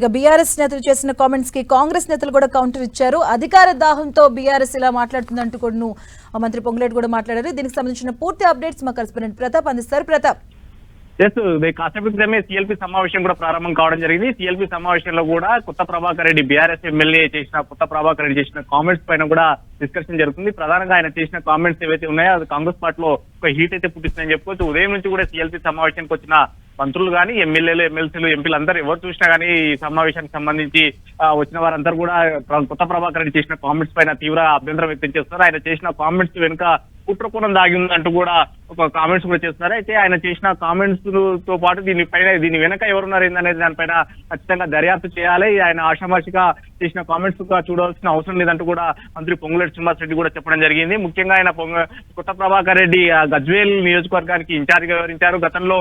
ఇక బీఆర్ఎస్ నేతలు చేసిన కామెంట్స్కి కాంగ్రెస్ నేతలు కూడా కౌంటర్ ఇచ్చారు. అధికార దాహంతో బీఆర్ఎస్ ఇలా మాట్లాడుతుందంటూ కూడా మంత్రి పొంగులేటి కూడా మాట్లాడారు. దీనికి సంబంధించిన పూర్తి అప్డేట్స్ మా కరెస్పాండెంట్ ప్రతాప్ అందిస్తారు. ప్రతాప్. ఎస్ కాసేపు క్రితమే సిఎల్పి సమావేశం కూడా ప్రారంభం కావడం జరిగింది. సిఎల్పి సమావేశంలో కూడా కొత్త ప్రభాకర్ రెడ్డి బీఆర్ఎస్ ఎమ్మెల్యే చేసిన కొత్త ప్రభాకర్ రెడ్డి చేసిన కామెంట్స్ పైన కూడా డిస్కషన్ జరుగుతుంది. ప్రధానంగా ఆయన చేసిన కామెంట్స్ ఏవైతే ఉన్నాయో అది కాంగ్రెస్ పార్టీలో ఒక హీట్ అయితే పుట్టిస్తుందని చెప్పుకోవచ్చు. ఉదయం నుంచి కూడా సిఎల్పి సమావేశానికి వచ్చిన మంత్రులు కానీ ఎమ్మెల్యేలు ఎమ్మెల్సీలు ఎంపీలు అందరూ ఎవరు చూసినా కానీ ఈ సమావేశానికి సంబంధించి వచ్చిన వారందరూ కూడా కొత్త ప్రభాకర్ రెడ్డి చేసిన కామెంట్స్ పైన తీవ్ర అభ్యంతరం వ్యక్తం చేస్తున్నారు. ఆయన చేసిన కామెంట్స్ వెనుక కుట్రకోణం దాగి ఉందంటూ కూడా ఒక కామెంట్స్ కూడా చేస్తున్నారు. అయితే ఆయన చేసిన కామెంట్స్తో పాటు దీని పైన దీని వెనక ఎవరున్నారు ఏందనేది దానిపైన ఖచ్చితంగా దర్యాప్తు చేయాలి. ఆయన ఆషామాషిగా చేసిన కామెంట్స్ చూడాల్సిన అవసరం లేదంటూ కూడా మంత్రి పొంగులేటి శ్రీనివాస్ రెడ్డి కూడా చెప్పడం జరిగింది. ముఖ్యంగా ఆయన పొంగ కొత్త ప్రభాకర్ రెడ్డి గజ్వేల్ నియోజకవర్గానికి ఇన్ఛార్జ్ వివరించారు గతంలో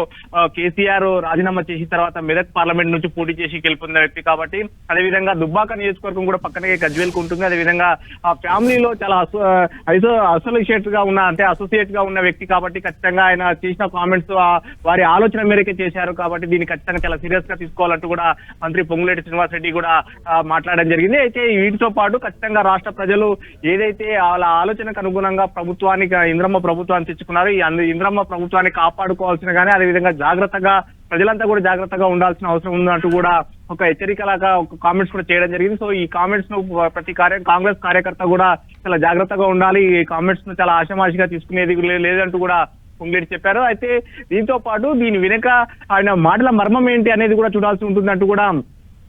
కేసీఆర్ రాజీనామా చేసిన తర్వాత మెదక్ పార్లమెంట్ నుంచి పోటీ చేసి గెలుపొందిన వ్యక్తి కాబట్టి అదేవిధంగా దుబ్బాక నియోజకవర్గం కూడా పక్కనే గజ్వేల్కు ఉంటుంది. అదేవిధంగా ఆ ఫ్యామిలీలో చాలా అసో ఐసో అసోసియేట్గా ఉన్న అంటే అసోసియేట్గా ఉన్న వ్యక్తి కాబట్టి ఖచ్చితంగా ఆయన చేసిన కామెంట్స్ వారి ఆలోచన మేరకే చేశారు కాబట్టి దీన్ని ఖచ్చితంగా చాలా సీరియస్గా తీసుకోవాలంటూ కూడా మంత్రి పొంగులేటి శ్రీనివాస్ రెడ్డి కూడా ఆ, చేయడం జరిగింది. అయితే వీటితో పాటు ఖచ్చితంగా రాష్ట్ర ప్రజలు ఏదైతే వాళ్ళ ఆలోచనకు అనుగుణంగా ప్రభుత్వానికి ఇంద్రమ్మ ప్రభుత్వాన్ని తెచ్చుకున్నారో ఈ ఇంద్రమ్మ ప్రభుత్వాన్ని కాపాడుకోవాల్సిన కానీ అదేవిధంగా జాగ్రత్తగా ప్రజలంతా కూడా జాగ్రత్తగా ఉండాల్సిన అవసరం ఉందంటూ కూడా ఒక హెచ్చరికలాగా ఒక కామెంట్స్ కూడా చేయడం జరిగింది. సో ఈ కామెంట్స్ను ప్రతి కార్య కాంగ్రెస్ కార్యకర్త కూడా చాలా జాగ్రత్తగా ఉండాలి. ఈ కామెంట్స్ను చాలా ఆషమాషిగా తీసుకునేది లేదంటూ కూడా పొంగిరెడ్డి చెప్పారు. అయితే దీంతో పాటు దీని వెనుక ఆయన మాటల మర్మం ఏంటి అనేది కూడా చూడాల్సి ఉంటుందంటూ కూడా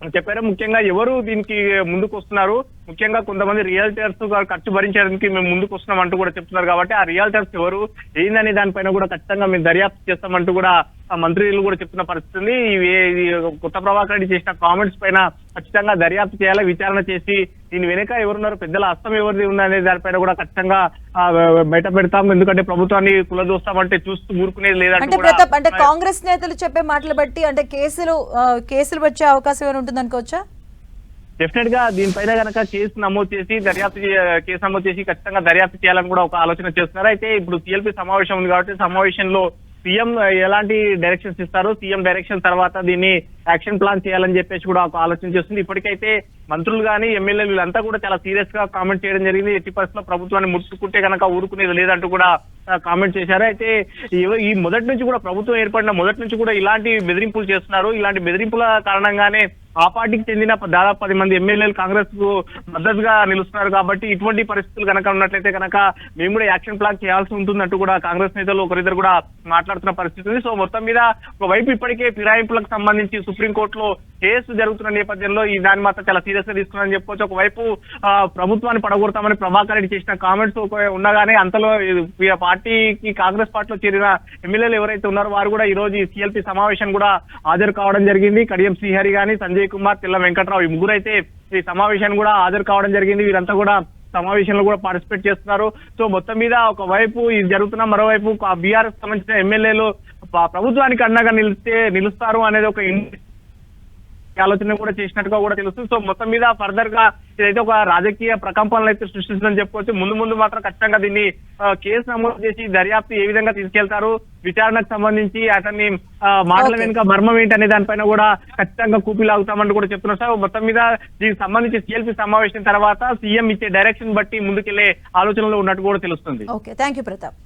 చెప్పారు. ముఖ్యంగా ఎవరు దీనికి ముందుకు వస్తున్నారు? ముఖ్యంగా కొంతమంది రియల్టర్స్ ఖర్చు భరించడానికి మేము ముందుకు వస్తున్నాం అంటూ కూడా చెప్తున్నారు కాబట్టి ఆ రియల్టర్స్ ఎవరు ఏందనే దానిపైన కూడా ఖచ్చితంగా మేము దర్యాప్తు చేస్తామంటూ కూడా ఆ మంత్రులు కూడా చెప్తున్న పరిస్థితి ఇవి ఇది కొత్త ప్రభాకర్ రెడ్డి చేసిన కామెంట్స్ పైన ఖచ్చితంగా దర్యాప్తు చేయాలి విచారణ చేసి దీని వెనుక ఎవరున్నారు పెద్దల హస్తం ఎవరిది ఉందనే దానిపైన కూడా ఖచ్చితంగా బయట పెడతాం ఎందుకంటే ప్రభుత్వాన్ని కులదోస్తామంటే చూస్తూ ఊరుకునేది లేదంటూ అంటే కాంగ్రెస్ నేతలు చెప్పే మాటలు బట్టి అంటే కేసులు కేసులు వచ్చే అవకాశం ఏమైనా ఉంటుంది అనుకోవచ్చా డెఫినెట్గా దీనిపైన గనక కేసు నమోదు చేసి దర్యాప్తు కేసు నమోదు చేసి ఖచ్చితంగా దర్యాప్తు చేయాలని కూడా ఒక ఆలోచన చేస్తున్నారు. అయితే ఇప్పుడు సిఎల్పి సమావేశం ఉంది కాబట్టి సమావేశంలో సీఎం ఎలాంటి డైరెక్షన్స్ ఇస్తారు? సీఎం డైరెక్షన్ తర్వాత దీన్ని యాక్షన్ ప్లాన్ చేయాలని చెప్పేసి కూడా ఒక ఆలోచన చేస్తుంది. ఇప్పటికైతే మంత్రులు కానీ ఎమ్మెల్యేలు వీళ్ళంతా కూడా చాలా సీరియస్గా కామెంట్ చేయడం జరిగింది. ఎట్టి పరిస్థితుల్లో ప్రభుత్వాన్ని ముట్టుకుంటే కనుక ఊరుకునేది లేదంటూ కూడా కామెంట్ చేశారు. అయితే ఈ- ఈ మొదటి నుంచి కూడా ప్రభుత్వం ఏర్పడిన మొదటి నుంచి కూడా ఇలాంటి బెదిరింపులు చేస్తున్నారు. ఇలాంటి బెదిరింపుల కారణంగానే ఆ పార్టీకి చెందిన దాదాపు పది మంది ఎమ్మెల్యేలు కాంగ్రెస్కు మద్దతుగా నిలుస్తున్నారు కాబట్టి ఇటువంటి పరిస్థితులు కనుక ఉన్నట్లయితే కనుక మేము కూడా యాక్షన్ ప్లాన్ చేయాల్సి ఉంటుందంటూ కూడా కాంగ్రెస్ నేతలు ఒకరిద్దరు కూడా మాట్లాడుతున్న పరిస్థితి ఉంది. సో మొత్తం మీద ఒకవైపు ఇప్పటికే ఫిరాయింపులకు సంబంధించి సుప్రీంకోర్టులో కేసు జరుగుతున్న నేపథ్యంలో ఈ దాన్ని మాత్రం చాలా సీరియస్గా తీసుకున్నారని చెప్పుకోవచ్చు ఒకవైపు ప్రభుత్వాన్ని పడగొడతామని ప్రభాకర్ రెడ్డి చేసిన కామెంట్స్ ఉండగానే అంతలో పార్టీకి కాంగ్రెస్ పార్టీలో చేరిన ఎమ్మెల్యేలు ఎవరైతే ఉన్నారో వారు కూడా ఈ రోజు ఈ సిఎల్పి సమావేశం కూడా హాజరు కావడం జరిగింది. కడియం శ్రీహరి గాని సంజయ్ కుమార్ తిల్ల వెంకట్రావు ఈ ముగ్గురు అయితే ఈ సమావేశాన్ని కూడా హాజరు కావడం జరిగింది. వీరంతా కూడా సమావేశంలో కూడా పార్టిసిపేట్ చేస్తున్నారు. సో మొత్తం మీద ఒక వైపు ఇది జరుగుతున్న మరోవైపు బీఆర్ఎస్ సంబంధించిన ఎమ్మెల్యేలు ప్రభుత్వానికి అండగా నిలిస్తే నిలుస్తారు అనేది ఒక ఆలోచన కూడా చేసినట్టుగా కూడా తెలుస్తుంది. సో మొత్తం మీద ఫర్దర్గా ఇదైతే ఒక రాజకీయ ప్రకంపనలు అయితే సృష్టిస్తుందని చెప్పుకోవచ్చు. ముందు ముందు మాత్రం ఖచ్చితంగా దీన్ని కేసు నమోదు చేసి దర్యాప్తు ఏ విధంగా తీసుకెళ్తారు విచారణకు సంబంధించి అతన్ని మాటల. వెనుక మర్మం ఏంటనే దానిపైన కూడా ఖచ్చితంగా కూపీలాగుతామంటూ కూడా చెప్తున్నారు. సార్ మొత్తం మీద దీనికి సంబంధించి సిఎల్పి సమావేశం తర్వాత సీఎం ఇచ్చే డైరెక్షన్ బట్టి ముందుకెళ్ళే ఆలోచనలో ఉన్నట్టు కూడా తెలుస్తుంది. ఓకే. Thank you Pratap